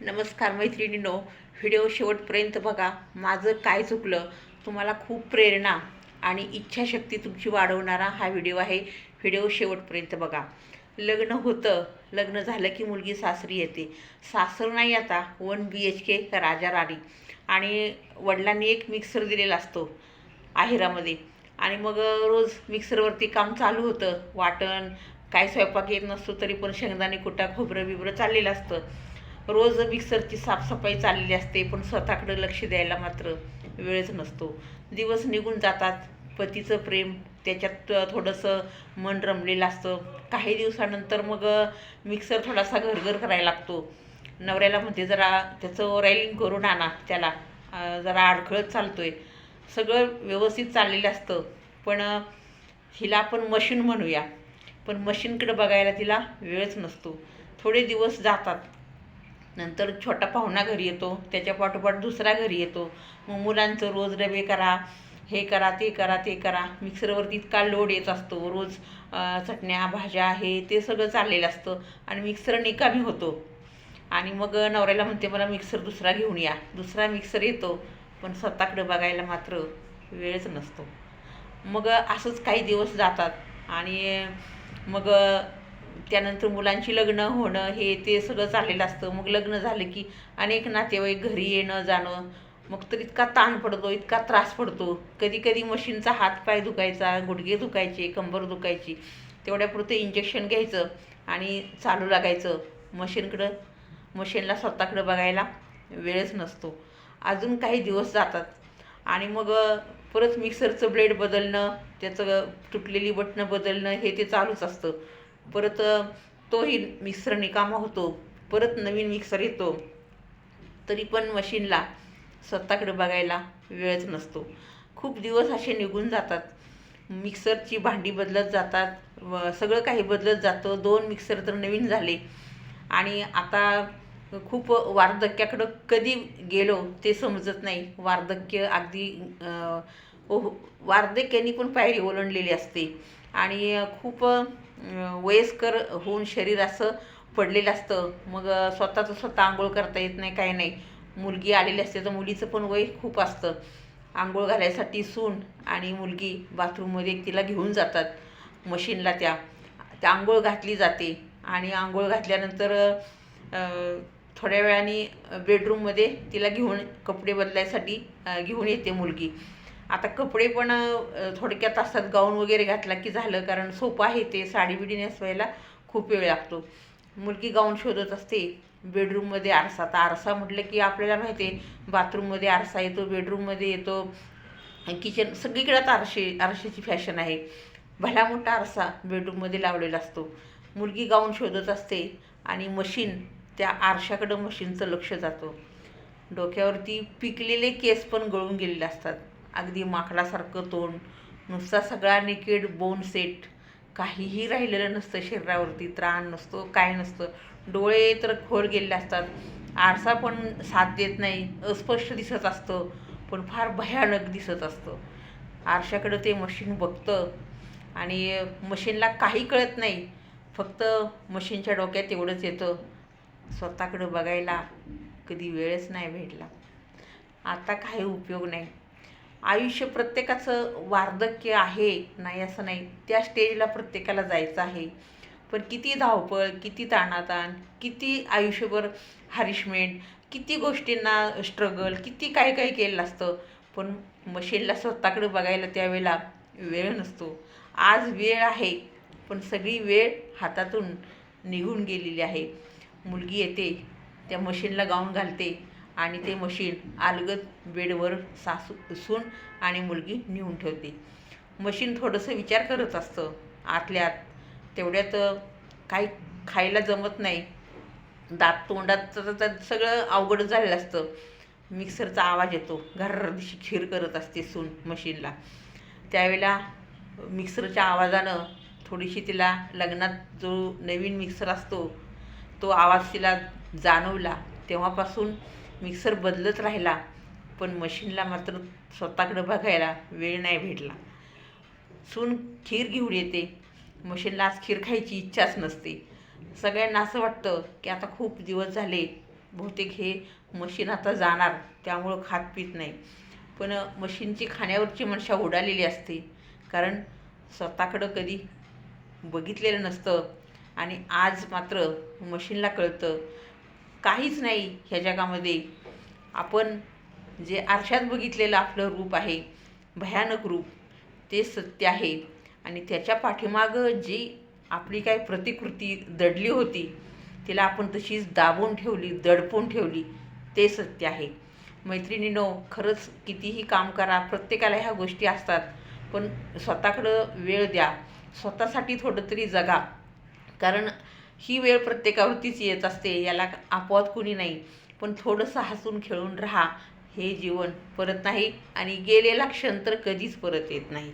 नमस्कार मैत्रिणीनो व्हिडिओ शेवटपर्यंत बघा. माझं काय चुकलं? तुम्हाला खूप प्रेरणा आणि इच्छाशक्ती तुमची वाढवणारा हा व्हिडिओ आहे. व्हिडिओ शेवटपर्यंत बघा. लग्न होतं. लग्न झालं की मुलगी सासरी येते. सासर नाही आता वन बी एच के राजा राणी. आणि वडिलांनी एक मिक्सर दिलेला असतो आहेरामध्ये. आणि मग रोज मिक्सरवरती काम चालू होतं. वाटण काय स्वयंपाक येत नसतो तरी पण शेंगदाणे कुटा खोबरं बिबरं चाललेलं असतं. रोज मिक्सरची साफसफाई चाललेली असते पण स्वतःकडे लक्ष द्यायला मात्र वेळच नसतो. दिवस निघून जातात पतीचं प्रेम त्याच्यात थोडंसं मन रमलेलं असतं. काही दिवसानंतर मग मिक्सर थोडासा घरघर करायला लागतो. नवऱ्याला म्हणते जरा त्याचं रायलिंग करून आणा त्याला जरा अडखळत चालतो आहे सगळं व्यवस्थित चाललेलं असतं. पण हिला आपण मशीन म्हणूया. पण मशीनकडे बघायला तिला वेळच नसतो. थोडे दिवस जातात. नंतर छोटा पाहुणा घरी येतो त्याच्या पाठोपाठ दुसरा घरी येतो. मग मुलांचं रोज डबे करा हे करा ते करा ते करा. मिक्सरवरती इतका लोड येत असतो. रोज चटण्या भाज्या हे ते सगळं चाललेलं असतं आणि मिक्सर निकामी होतो. आणि मग नवऱ्याला म्हणते मला मिक्सर दुसरा घेऊन या. दुसरा मिक्सर येतो पण स्वतःकडे बघायला मात्र वेळच नसतो. मग असंच काही दिवस जातात आणि मग त्यानंतर मुलांची लग्न होणं हे ते सगळं चाललेलं असतं. मग लग्न झालं की अनेक नातेवाईक घरी येणं जाणं. मग तर इतका ताण पडतो इतका त्रास पडतो. कधी कधी मशीनचा हात पाय दुखायचा गुडघे दुखायचे कंबर दुखायची. तेवढ्यापुरतं इंजेक्शन घ्यायचं आणि चालू लागायचं. मशीनकडं मशीनला स्वतःकडं बघायला वेळच नसतो. अजून काही दिवस जातात. आणि मग परत मिक्सरचं ब्लेड बदलणं त्याचं तुटलेली बटणं बदलणं हे ते चालूच असतं. परत तोही मिक्सर निकामा होतो. परत नवीन मिक्सर येतो. तरी पण मशीनला स्वतःकडे बघायला वेळच नसतो. खूप दिवस असे निघून जातात. मिक्सरची भांडी बदलत जातात. व सगळं काही बदलत जातं. दोन मिक्सर तर नवीन झाले. आणि आता खूप वार्धक्याकडं कधी गेलो ते समजत नाही. वार्धक्य अगदी अं, ओह पण पायरी ओलांडलेली असते. आणि खूप वयस्कर होऊन शरीर असं पडलेलं असतं. मग स्वतःचं स्वतः आंघोळ करता येत नाही काही नाही. मुलगी आलेली असते तर मुलीचं पण वय खूप असतं. आंघोळ घालायसाठी सून आणि मुलगी बाथरूममध्ये तिला घेऊन जातात मशीनला त्या. त्या आंघोळ घातली जाते आणि आंघोळ घातल्यानंतर थोड्या वेळाने बेडरूममध्ये तिला घेऊन कपडे बदलायसाठी घेऊन येते मुलगी. आता कपडे पण थोडक्या तासात गाऊन वगैरे घातला की झालं कारण सोपं आहे ते साडी बिडी नेसवायला खूप वेळ लागतो. मुलगी गाऊन शोधत असते बेडरूममध्ये आरसा. तर आरसा म्हटलं की आपल्याला माहिती आहे बाथरूममध्ये आरसा येतो बेडरूममध्ये येतो. किचन सगळीकडे आता आरशे आरशाची फॅशन आहे. भला मोठा आरसा बेडरूममध्ये लावलेला असतो. मुलगी गाऊन शोधत असते आणि मशीन त्या आरशाकडं मशीनचं लक्ष जातं. डोक्यावरती पिकलेले केस पण गळून गेलेले असतात. अगदी माकडासारखं तोंड नुसता सगळा निकेड बोन सेट काहीही राहिलेलं नसतं शरीरावरती त्राण नसतो काय नसतं. डोळे तर खोल गेलेले असतात. आरसा पण साथ देत नाही अस्पष्ट दिसत असतं पण फार भयानक दिसत असतं. आरशाकडं ते मशीन बघतं आणि मशीनला काही कळत नाही. फक्त मशीनच्या डोक्यात एवढंच येतं. स्वतःकडं बघायला कधी वेळच नाही भेटला. आता काही उपयोग नाही. आयुष्य प्रत्येकाचं वार्धक्य आहे नाही असं नाही. त्या स्टेजला प्रत्येकाला जायचं आहे. पण किती धावपळ किती ताणाताण किती आयुष्यभर हरिशमेंट किती गोष्टींना स्ट्रगल किती काय काय केलेलं असतं. पण मशीनला स्वतःकडे बघायला त्यावेळेला वेळ नसतो. आज वेळ आहे पण सगळी वेळ हातातून निघून गेलेली आहे. मुलगी येते त्या मशीनला गाऊन घालते. आणि ते मशीन अलगद बेडवर सासू सून आणि मुलगी नेऊन ठेवते. मशीन थोडंसं विचार करत असतं. आतल्यात तेवढ्यात काही खायला जमत नाही. दात तोंडात तर- तर सगळं अवघड झालेलं असतं. मिक्सरचा आवाज येतो. घरदिशी खीर करत असते सून मशीनला त्यावेळेला मिक्सरच्या आवाजानं थोडीशी तिला लग्नात जो नवीन मिक्सर असतो तो आवाज तिला जाणवला तेव्हापासून मिक्सर बदलत राहिला पण मशीनला मात्र स्वतःकडं बघायला वेळ नाही भेटला. सून खीर घेऊन येते. मशीनला आज खीर खायची इच्छाच नसते. सगळ्यांना असं वाटतं की आता खूप दिवस झाले बहुतेक हे मशीन आता जाणार त्यामुळं खात पित नाही. पण मशीनची खाण्यावरची मनशा उडालेली असते कारण स्वतःकडं कधी बघितलेलं नसतं. आणि आज मात्र मशीनला कळतं काहीच नाही ह्या जगामध्ये. आपण जे आरशात बघितलेलं आपलं रूप आहे भयानक रूप ते सत्य आहे. आणि त्याच्या पाठीमागं जी आपली काय प्रतिकृती दडली होती तिला आपण तशीच दाबून ठेवली दडपून ठेवली ते सत्य आहे. मैत्रिणीनो खरंच कितीही काम करा प्रत्येकाला ह्या गोष्टी असतात पण स्वतःकडं वेळ द्या. स्वतःसाठी थोडं तरी जगा. कारण ही वेळ प्रत्येकावरतीच येत असते याला अपवाद कुणी नाही. पण थोडंसं हसून खेळून राहा हे जीवन परत नाही आणि गेलेला क्षण तर कधीच परत येत नाही.